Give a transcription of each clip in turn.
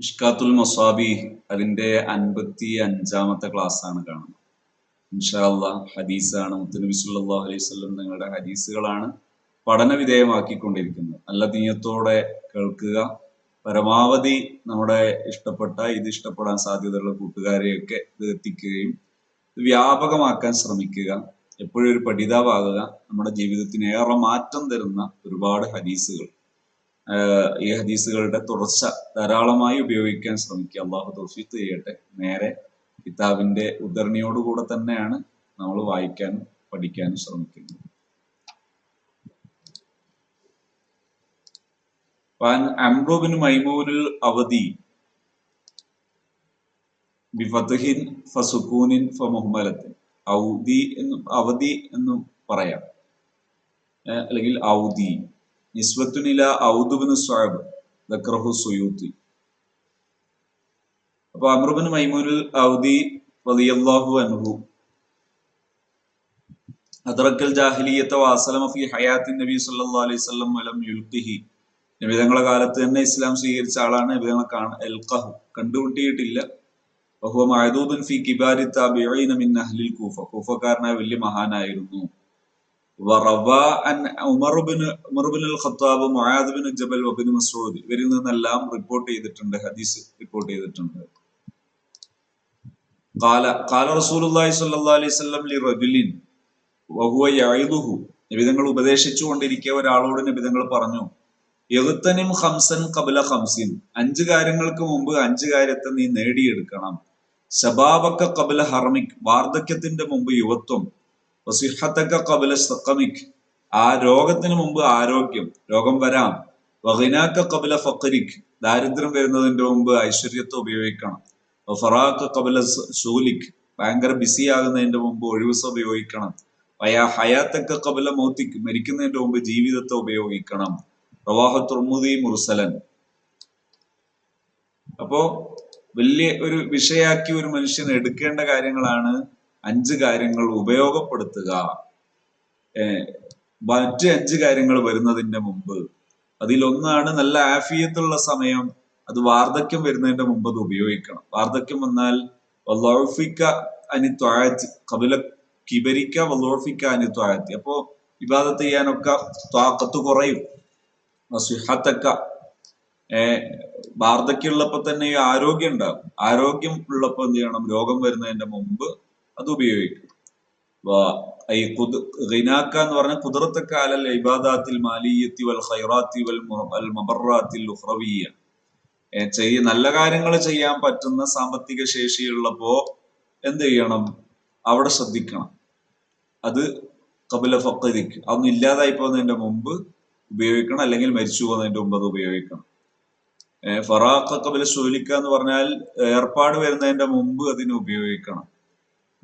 ഇഷ്കാത്തുൽ മൊസാബി അതിന്റെ അൻപത്തി അഞ്ചാമത്തെ ആണ് കാണുന്നത്. ഇൻഷാല്ല ഹദീസാണ്. മുത്തനബി സല്ലല്ലാഹു അലൈഹി നിങ്ങളുടെ ഹദീസുകളാണ് പഠന വിധേയമാക്കിക്കൊണ്ടിരിക്കുന്നത്. നല്ല നീയത്തോടെ കേൾക്കുക. പരമാവധി നമ്മുടെ ഇഷ്ടപ്പെട്ട ഇത് ഇഷ്ടപ്പെടാൻ സാധ്യതയുള്ള കൂട്ടുകാരെയൊക്കെ ഇത് എത്തിക്കുകയും വ്യാപകമാക്കാൻ ശ്രമിക്കുക. എപ്പോഴും ഒരു പഠിതാവാകുക. നമ്മുടെ ജീവിതത്തിന് ഏറെ മാറ്റം തരുന്ന ഒരുപാട് ഹദീസുകൾ. ഈ ഹദീസുകളുടെ തുടർച്ച ധാരാളമായി ഉപയോഗിക്കാൻ ശ്രമിക്കുക. അള്ളാഹു തോഫീത്ത് ചെയ്യട്ടെ. നേരെ കിതാബിന്റെ ഉദ്ധരണിയോടുകൂടെ തന്നെയാണ് നമ്മൾ വായിക്കാനും പഠിക്കാനും ശ്രമിക്കുന്നത്. അവധി. ഫസുക്കൂനിൻ ഫ ഔദി എന്ന് പറയാം. അല്ലെങ്കിൽ ഔദി. നിസ്വത്തുനില ഔദുബിന് സ്വാബ് ദക്രഹു സുയൂത്തി. അപ്പൊ അമറുബിൻ മൈമൂനുൽ ഔദി റളിയല്ലാഹു അൻഹു അദ്രക്കൽ ജാഹിലിയത്തെ വാസലമ ഫി ഹയാത്തിൻ നബി സല്ലല്ലാഹു അലൈഹി വസല്ലം വലം യുൽഖിഹി. നബിതങ്ങളെ കാലത്ത് തന്നെ ഇസ്ലാം സ്വീകരിച്ച ആളാണ് നബിതങ്ങളെ കാണ എൽഖഹു. കണ്ടുമുട്ടിയിട്ടില്ല. ബഹുവ മഅദൂദുൻ ഫി കിബാരി താബിഈന മിൻ അഹ്ലിൽ കൂഫ. കൂഫക്കാരനായ വലിയ മഹാനായിരുന്നു. ഖത്താബ് മുഹാദ്ബിൻ ജബൽ വബിൻ മസൂദ് ഇവരിൽ നിന്നെല്ലാം റിപ്പോർട്ട് ചെയ്തിട്ടുണ്ട് ഹദീസ് റിപ്പോർട്ട് ചെയ്തിട്ടുണ്ട്. കാല കാല റസൂലുള്ളാഹി സ്വല്ലല്ലാഹി അലൈഹി വസല്ലം ലി റജുലിൻ വഹുവ യഈദുഹു നബിതങ്ങൾ ഉപദേശിച്ചു കൊണ്ടിരിക്കെ ഒരാളോട് നബിതങ്ങൾ പറഞ്ഞു എഴുത്തനിം ഖംസൻ ഖബല ഖംസിൻ അഞ്ച് കാര്യങ്ങൾക്ക് മുമ്പ് അഞ്ച് കാര്യത്തെ നീ നേടിയെടുക്കണം. ശബാബക്ക ഖബല ഹർമിക് വാർദ്ധക്യത്തിന്റെ മുമ്പ് യുവത്വം വസിഹത്തക്ക ആ രോഗത്തിന് മുമ്പ് ആരോഗ്യം രോഗം വരാം. വഹിനാക്ക കബല ഫക്കരിക് ദാരിദ്ര്യം വരുന്നതിന്റെ മുമ്പ് ഐശ്വര്യത്തെ ഉപയോഗിക്കണം. ഫറാഖ് കബല ഷൂലിക് ഭയങ്കര ബിസി ആകുന്നതിന്റെ മുമ്പ് ഒഴിവുസ ഉപയോഗിക്കണം. വയാ ഹയാത്തക്ക കബല മൗത്തിക്. മരിക്കുന്നതിന്റെ മുമ്പ് ജീവിതത്തെ ഉപയോഗിക്കണം. പ്രവാഹ തുർമുദി മുർസലൻ. അപ്പോ വലിയ ഒരു വിഷയാക്കി ഒരു മനുഷ്യൻ എടുക്കേണ്ട കാര്യങ്ങളാണ് അഞ്ച് കാര്യങ്ങൾ ഉപയോഗപ്പെടുത്തുക. മറ്റ് അഞ്ച് കാര്യങ്ങൾ വരുന്നതിന്റെ മുമ്പ്. അതിലൊന്നാണ് നല്ല ആഫിയത്തുള്ള സമയം. അത് വാർദ്ധക്യം വരുന്നതിന്റെ മുമ്പ് അത് ഉപയോഗിക്കണം. വാർദ്ധക്യം വന്നാൽ വല്ലോഫിക്ക അനി ത്വാഴത്തി കപില കിബരിക്ക വല്ലോഫിക്ക അനി ത്വാഴത്തി അപ്പോ വിവാദത്ത് ചെയ്യാനൊക്കെ ത്വാക്കത്ത് കുറയും. ഏർ വാർദ്ധക്യമുള്ളപ്പോ തന്നെ ആരോഗ്യം ഉണ്ടാകും. ആരോഗ്യം ഉള്ളപ്പോ എന്ത് ചെയ്യണം? രോഗം വരുന്നതിന്റെ മുമ്പ് അത് ഉപയോഗിക്കും ഈ കുത് എന്ന് പറഞ്ഞ കുതിരത്തൊക്കെ അലൽ ഇബാദാത്തിൽ മാലിയത്തി വൽ ഖൈറാത്തി വൽ മബറാത്തിൽ ഉഹ്റവിയ ചെയ്യ നല്ല കാര്യങ്ങൾ ചെയ്യാൻ പറ്റുന്ന സാമ്പത്തിക ശേഷിയുള്ളപ്പോ എന്ത് ചെയ്യണം? അവിടെ ശ്രദ്ധിക്കണം. അത് കപില ഫക്കരിക്ക് അതൊന്നും ഇല്ലാതായി പോകുന്നതിന്റെ മുമ്പ് ഉപയോഗിക്കണം അല്ലെങ്കിൽ മരിച്ചു പോകുന്നതിന്റെ മുമ്പ് അത് ഉപയോഗിക്കണം. ഫറാഖ് കപില ശൂലിക്ക എന്ന് പറഞ്ഞാൽ ഏർപ്പാട് വരുന്നതിന്റെ മുമ്പ് അതിനെ ഉപയോഗിക്കണം.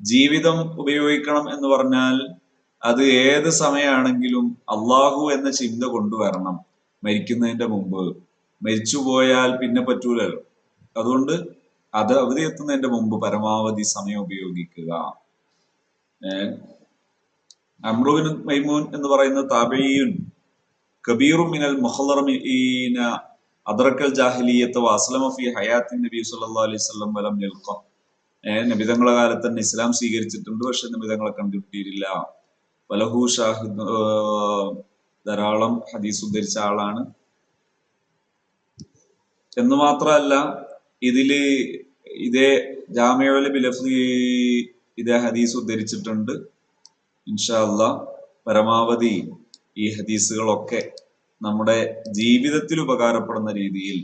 ജീവിതം ഉപയോഗിക്കണം എന്ന് പറഞ്ഞാൽ അത് ഏത് സമയമാണെങ്കിലും അള്ളാഹു എന്ന ചിന്ത കൊണ്ടുവരണം. മരിക്കുന്നതിന്റെ മുമ്പ്. മരിച്ചു പോയാൽ പിന്നെ പറ്റൂലല്ലോ. അതുകൊണ്ട് അത് അവധി എത്തുന്നതിന്റെ മുമ്പ് പരമാവധി സമയം ഉപയോഗിക്കുക. അമ്രുവിൻ മൈമൂൻ എന്ന് പറയുന്ന താബിയുൻ കബീറും മിനൽ മുഹറമീന അദർക്കൽ ജാഹലിയത്ത് വസ്ലമഫി ഹയാത്തിൻ നബി സല്ലാ അലൈഹി വലം ഏഹ് നബിതങ്ങളെ കാലത്ത് തന്നെ ഇസ്ലാം സ്വീകരിച്ചിട്ടുണ്ട് പക്ഷെ നബിതങ്ങളെ കണ്ടുകിട്ടിയില്ല വലഹു ഷാഹിദ് ധാരാളം ഹദീസ് ഉദ്ധരിച്ച ആളാണ്. എന്ന് മാത്രമല്ല ഇതിൽ ഇതേ ജാമ്യവല ബിലഫ് ഇതേ ഹദീസ് ഉദ്ധരിച്ചിട്ടുണ്ട്. ഇൻഷാ അല്ലാ പരമാവധി ഈ ഹദീസുകളൊക്കെ നമ്മുടെ ജീവിതത്തിൽ ഉപകാരപ്പെടുന്ന രീതിയിൽ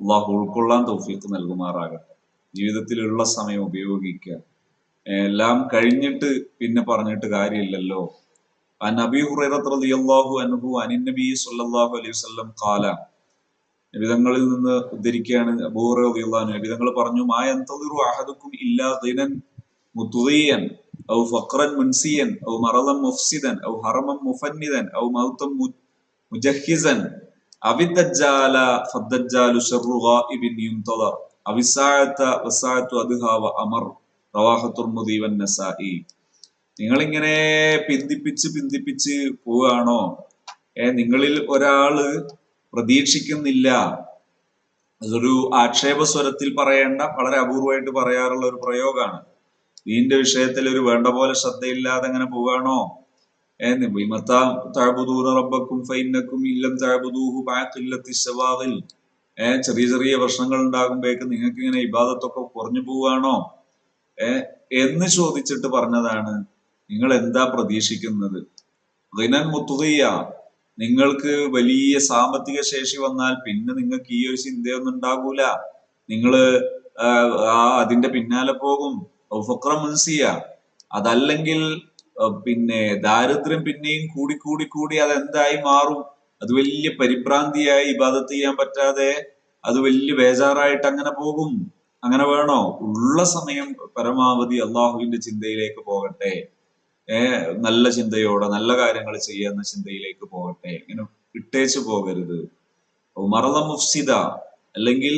അള്ളാഹു ഉൾക്കൊള്ളാൻ തൗഫീഖ് നൽകുമാറാകട്ടെ. ജീവിതത്തിലുള്ള സമയം ഉപയോഗിക്കുക എല്ലാം കഴിഞ്ഞിട്ട് പിന്നെ പറഞ്ഞിട്ട് കാര്യമില്ലല്ലോ عن ابي هريره رضي الله عنه عن النبي صلى الله عليه وسلم قال നബിതങ്ങളിൽ നിന്ന് ഉദ്ധരിക്കുകയാണ് അബൂഹുറ റളിയല്ലാഹു അൻഹു നബിതങ്ങൾ പറഞ്ഞു മാ യന്തദിറു അഹദുക്കും ഇല്ലാ ഗിനൻ മുത്ദിയൻ ഔ ഫഖറൻ മുൻസിയൻ ഔ മറദൻ മുഫ്സിദൻ ഔ ഹറമൻ മുഫന്നിദൻ ഔ മൗതൻ മു- മുജഹിസൻ അവിദ്ദജ്ജാല ഫദ്ദജ്ജാലു ശർറു ഗായിബിൻ യുന്തദർ നിങ്ങളിങ്ങനെ പിന്തിപ്പിച്ച് പിന്തിപ്പിച്ച് പോവുകയാണോ? ഏ നിങ്ങളിൽ ഒരാൾ പ്രതീക്ഷിക്കുന്നില്ല. അതൊരു ആക്ഷേപ സ്വരത്തിൽ പറയേണ്ട വളരെ അപൂർവമായിട്ട് പറയാറുള്ള ഒരു പ്രയോഗമാണ് ദീന്റെ വിഷയത്തിൽ ഒരു വേണ്ട പോലെ ശ്രദ്ധയില്ലാതെ അങ്ങനെ പോവാണോ ഏന്ന് ബാക്കില്ലത്തി ചെറിയ ചെറിയ പ്രശ്നങ്ങൾ ഉണ്ടാകുമ്പോഴേക്ക് നിങ്ങൾക്ക് ഇങ്ങനെ ഇബാദത്തൊക്കെ കുറഞ്ഞു പോവാണോ ഏർ എന്ന് ചോദിച്ചിട്ട് പറഞ്ഞതാണ് നിങ്ങൾ എന്താ പ്രതീക്ഷിക്കുന്നത്? റിനൻ മുത്തുകയ്യ നിങ്ങൾക്ക് വലിയ സാമ്പത്തിക ശേഷി വന്നാൽ പിന്നെ നിങ്ങൾക്ക് ഈ ഒരു ചിന്തയൊന്നും ഉണ്ടാകൂല. നിങ്ങൾ ആ അതിന്റെ പിന്നാലെ പോകും. ഫക്ര മുൻസിയ അതല്ലെങ്കിൽ പിന്നെ ദാരിദ്ര്യം പിന്നെയും കൂടി കൂടി കൂടി അതെന്തായി മാറും? അത് വലിയ പരിഭ്രാന്തിയായി ഇബാദത്ത് ചെയ്യാൻ പറ്റാതെ അത് വലിയ ബേജാറായിട്ട് അങ്ങനെ പോകും. അങ്ങനെ വേണോ? ഉള്ള സമയം പരമാവധി അള്ളാഹുവിന്റെ ചിന്തയിലേക്ക് പോകട്ടെ. ഏ നല്ല ചിന്തയോടെ നല്ല കാര്യങ്ങൾ ചെയ്യുന്ന ചിന്തയിലേക്ക് പോകട്ടെ. ഇങ്ങനെ ഇട്ടേച്ചു പോകരുത്. മറത മുഫ്സിദ അല്ലെങ്കിൽ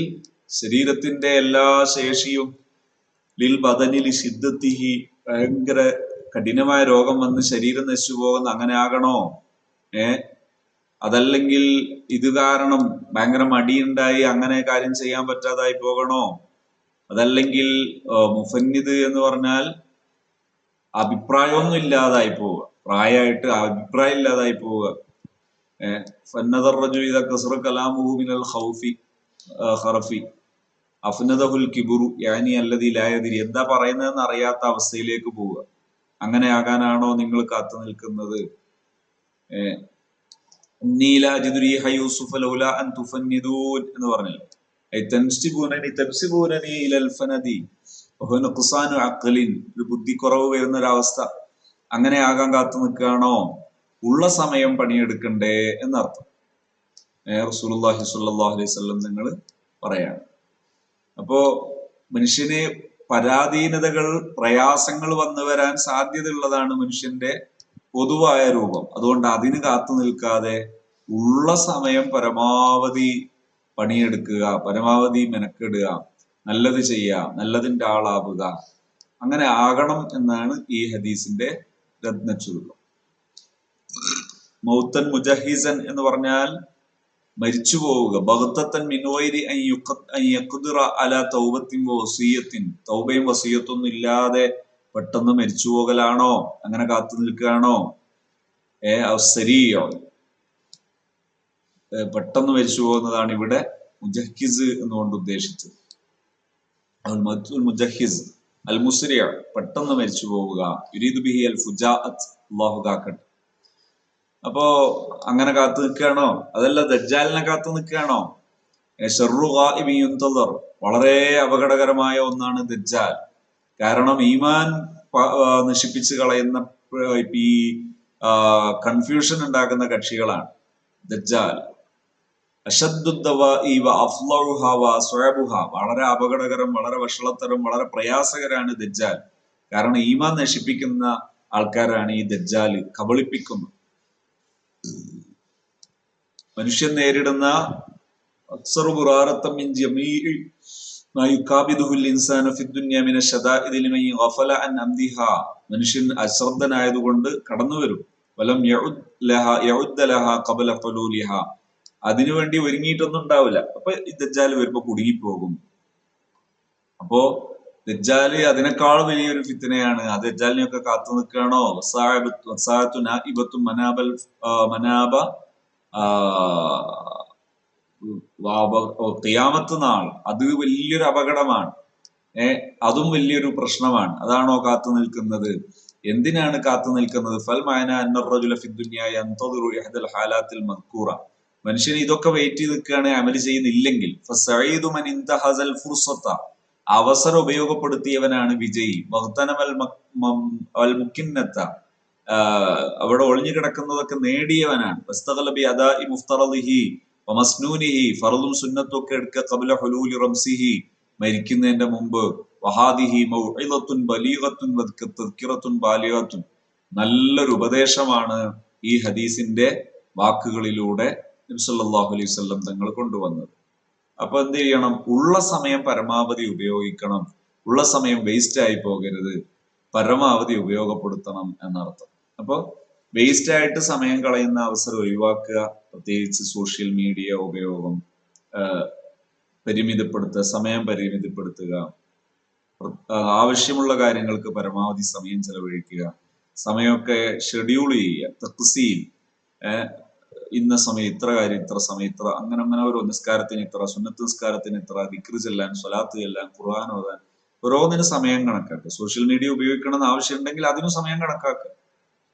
ശരീരത്തിന്റെ എല്ലാ ശേഷിയും ലിൽ ബദനിൽ സിദ്ധത്തിഹി ഭയങ്കര കഠിനമായ രോഗം വന്ന് ശരീരം നശിച്ചു പോകുന്ന അങ്ങനെ ആകണോ? ഏ അതല്ലെങ്കിൽ ഇത് കാരണം ഭയങ്കര മടിയുണ്ടായി അങ്ങനെ കാര്യം ചെയ്യാൻ പറ്റാതായി പോകണോ? അതല്ലെങ്കിൽ മുഫന്നിദ് എന്ന് പറഞ്ഞാൽ അഭിപ്രായമൊന്നും ഇല്ലാതായി പോവുക. പ്രായമായിട്ട് അഭിപ്രായം ഇല്ലാതായി പോവുക. എന്താ പറയുന്നതെന്ന് അറിയാത്ത അവസ്ഥയിലേക്ക് പോവുക. അങ്ങനെ ആകാനാണോ നിങ്ങൾ കാത്തു നിൽക്കുന്നത്? എന്ന് പറഞ്ഞില്ലേ? ബുദ്ധിക്കുറവ് വരുന്ന ഒരവസ്ഥ അങ്ങനെ ആകാൻ കാത്തു നിൽക്കുകയാണോ? ഉള്ള സമയം പണിയെടുക്കണ്ടേ എന്നർത്ഥം. റസൂലുള്ളാഹി അലൈഹി വസല്ലം നിങ്ങൾ പറയാണ്. അപ്പോ മനുഷ്യന് പരാധീനതകൾ പ്രയാസങ്ങൾ വന്നു വരാൻ സാധ്യതയുള്ളതാണ് മനുഷ്യന്റെ പൊതുവായ രൂപം. അതുകൊണ്ട് അതിന് കാത്തു നിൽക്കാതെ ഉള്ള സമയം പരമാവധി പണിയെടുക്കുക പരമാവധി മെനക്കെടുക നല്ലത് ചെയ്യുക നല്ലതിന്റെ ആളാവുക അങ്ങനെ ആകണം എന്നാണ് ഈ ഹദീസിന്റെ രത്നച്ചുരുക്കം. മൗത്തൻ മുജഹീസൻ എന്ന് പറഞ്ഞാൽ മരിച്ചു പോവുക ബഹത്തൻ മിനുവൈരി അല തൗബത്തിൻ വസീയത്തിൻ. തൗബയും വസീയത്തൊന്നും ഇല്ലാതെ പെട്ടെന്ന് മരിച്ചു പോകലാണോ? അങ്ങനെ കാത്തു നിൽക്കുകയാണോ? ഏ അവസരിയോ പെട്ടെന്ന് മരിച്ചു പോകുന്നതാണ് ഇവിടെ മുജഹിസ് എന്നുകൊണ്ട് ഉദ്ദേശിച്ചത്. മുജഹിസ്. അൽ മുസ്രിയ പെട്ടെന്ന് മരിച്ചു പോവുക. ബിഹി അൽ ഫുജാഅത്ത് അപ്പോ അങ്ങനെ കാത്തു നിൽക്കുകയാണോ? അതല്ല ദജ്ജാലിനെ കാത്തു നിൽക്കുകയാണോ? ഷെറു ഗായിബി യുന്തദർ വളരെ അപകടകരമായ ഒന്നാണ് ദജ്ജാൽ. കാരണം ഈമാൻ നശിപ്പിച്ച് കളയുന്ന ഈ കൺഫ്യൂഷൻ ഉണ്ടാക്കുന്ന കക്ഷികളാണ്. ദജ്ജാൽ. വളരെ അപകടകരം വളരെ വഷളത്തരം വളരെ പ്രയാസകരാണ് ദജ്ജാൽ. കാരണം ഈമാൻ നശിപ്പിക്കുന്ന ആൾക്കാരാണ് ഈ ദജ്ജാൽ കബളിപ്പിക്കുന്നത്. മനുഷ്യൻ നേരിടുന്ന അക്സറു ബുറാറത്തം മനുഷ്യൻ അശ്രദ്ധനായതുകൊണ്ട് കടന്നു വരും വലം ഹുലൂലിഹ. അതിനുവേണ്ടി ഒരുങ്ങിയിട്ടൊന്നും ഉണ്ടാവില്ല. അപ്പൊ ദജ്ജാൽ വരുമ്പോ കുടുങ്ങിപ്പോകും. അപ്പോ ദജ്ജാൽ അതിനേക്കാൾ വലിയൊരു ഫിത്തനയാണ് ആ ദജ്ജാലിനെയൊക്കെ കാത്തു നിൽക്കുകയാണോ? മനാബൽ മനാബ ആ, ഖിയാമത്ത് നാൾ അത് വലിയൊരു അപകടമാണ്. ഏ അതും വലിയൊരു പ്രശ്നമാണ്. അതാണോ കാത്തു നിൽക്കുന്നത്? എന്തിനാണ് കാത്തു നിൽക്കുന്നത്? ഫൽ മായന ഹാലാത്തിൽ മക്കൂറ മനുഷ്യൻ ഇതൊക്കെ വെയിറ്റ് ചെയ്ത് നിൽക്കുകയാണ് അമൽ ചെയ്യുന്നില്ലെങ്കിൽ അവസരം ഉപയോഗപ്പെടുത്തിയവനാണ് വിജയി. വഹ്തനമൽ മുക്കിന്നത്ത അവിടെ ഒളിഞ്ഞു കിടക്കുന്നതൊക്കെ നേടിയവനാണ്. വമസ്നൂനിഹി ഫറദും സുന്നത്തും ഒക്കെ എടുക്കുക കബല ഹുലൂലി റംസിഹി മരിക്കുന്നതിന്റെ മുമ്പ്. വഹാദിഹി മൗഇദത്തുൻ ബലീഗത്തുൻ വദ്ക തദ്കിറത്തുൻ ബാലിഗത്തുൻ. നല്ലൊരു ഉപദേശമാണ് ഈ ഹദീസിന്റെ വാക്കുകളിലൂടെ നബി സല്ലല്ലാഹു അലൈഹി വസല്ലം തങ്ങൾ കൊണ്ടുവന്നത്. അപ്പൊ എന്ത് ചെയ്യണം? ഉള്ള സമയം പരമാവധി ഉപയോഗിക്കണം. ഉള്ള സമയം വേസ്റ്റ് ആയി പോകരുത്. പരമാവധി ഉപയോഗപ്പെടുത്തണം എന്നർത്ഥം. അപ്പൊ വേസ്റ്റ് ആയിട്ട് സമയം കളയുന്ന അവസരം ഒഴിവാക്കുക പ്രത്യേകിച്ച് സോഷ്യൽ മീഡിയ ഉപയോഗം പരിമിതപ്പെടുത്തുക സമയം പരിമിതപ്പെടുത്തുക ആവശ്യമുള്ള കാര്യങ്ങൾക്ക് പരമാവധി സമയം ചെലവഴിക്കുക സമയമൊക്കെ ഷെഡ്യൂൾ ചെയ്യുക തക്സീൽ ഇന്ന സമയം ഇത്ര കാര്യം ഇത്ര സമയം ഇത്ര അങ്ങനെ അങ്ങനെ ഓരോ നിസ്കാരത്തിന് ഇത്ര സുന്നത്ത് നിസ്കാരത്തിന് ഇത്ര ദിക്രി ചെല്ലാൻ സ്വലാത്ത് ചെല്ലാൻ ഖുർആൻ ഓതാൻ ഓരോന്നിനും സമയം കണക്കാക്കുക. സോഷ്യൽ മീഡിയ ഉപയോഗിക്കണം എന്ന് ആവശ്യമുണ്ടെങ്കിൽ അതിനും സമയം കണക്കാക്കുക.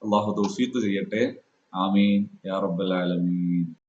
അള്ളാഹു തൗഫീഖ് ചെയ്യട്ടെ. ആമീൻ. യാ റബ്ബൽ ആലമീൻ.